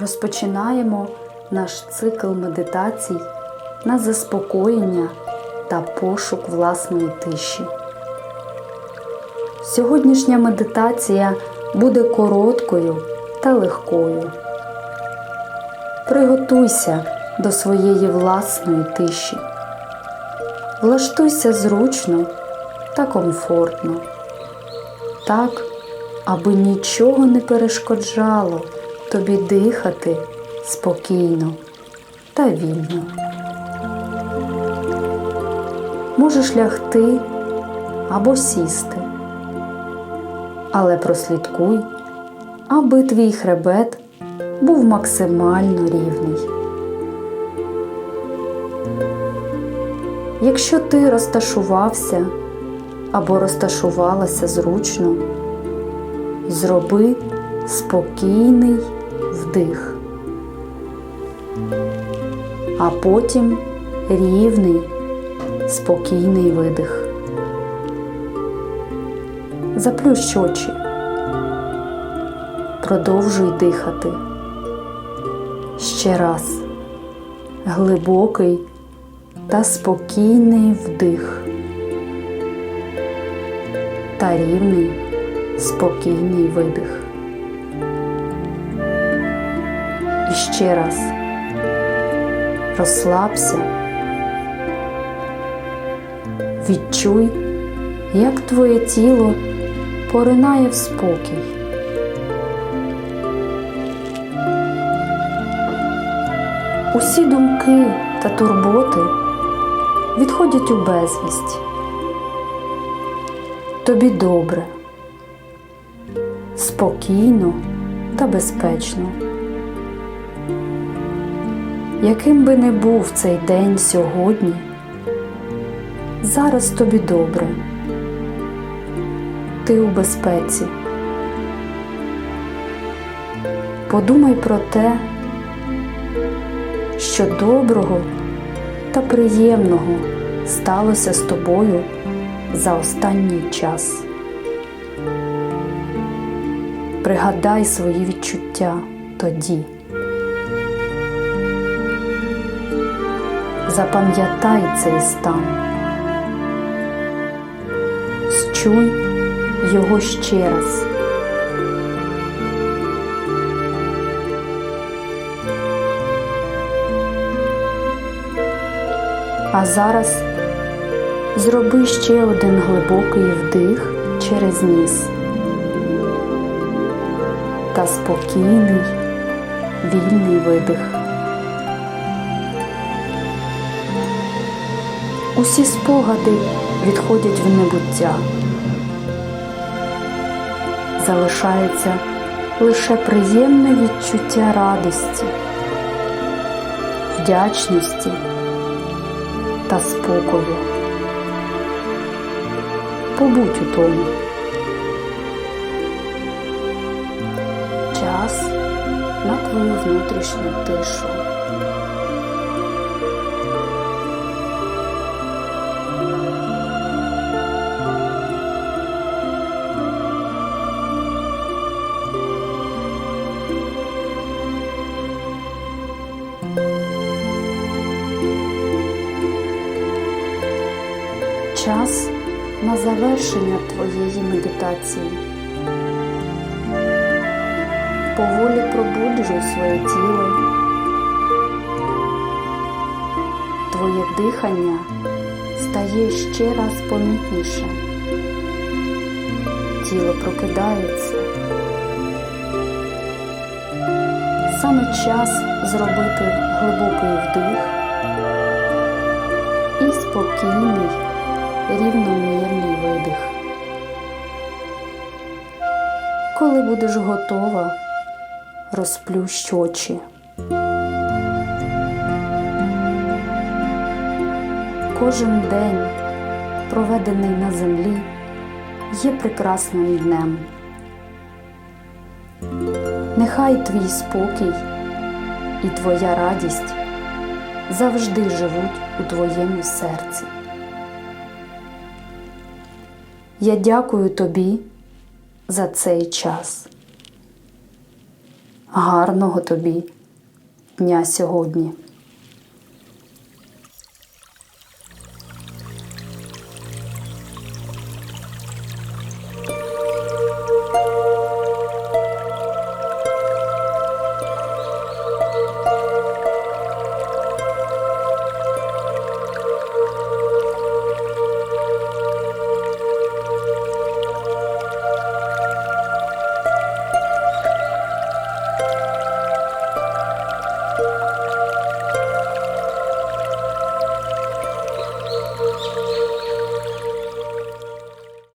розпочинаємо наш цикл медитацій на заспокоєння та пошук власної тиші. Сьогоднішня медитація буде короткою та легкою. Приготуйся до своєї власної тиші. Влаштуйся зручно та комфортно, так, аби нічого не перешкоджало тобі дихати спокійно та вільно. Можеш лягти або сісти, але прослідкуй, аби твій хребет був максимально рівний. Якщо ти розташувався або розташувалася зручно, зроби спокійний вдих, а потім рівний, спокійний видих. Заплющ очі. Продовжуй дихати. Ще раз. Глибокий та спокійний вдих. Та рівний, спокійний видих. І ще раз розслабся. Відчуй, як твоє тіло поринає в спокій. Усі думки та турботи відходять у безвість. Тобі добре, спокійно та безпечно. Яким би не був цей день сьогодні, зараз тобі добре. Ти у безпеці. Подумай про те, що доброго та приємного сталося з тобою за останній час. Пригадай свої відчуття тоді. Запам'ятай цей стан. Счуй його ще раз. А зараз зроби ще один глибокий вдих через ніс та спокійний, вільний видих. Усі спогади відходять в небуття. Залишається лише приємне відчуття радості, вдячності та спокою. Побудь у тому. Час на твою внутрішню тишу. Час на завершення твоєї медитації. Поволі пробуджуй своє тіло. Твоє дихання стає ще раз помітніше. Тіло прокидається. Саме час зробити глибокий вдих і спокійний рівномірний видих. Коли будеш готова, розплющ очі. Кожен день, проведений на землі, є прекрасним днем. Нехай твій спокій і твоя радість завжди живуть у твоєму серці. Я дякую тобі за цей час. Гарного тобі дня сьогодні.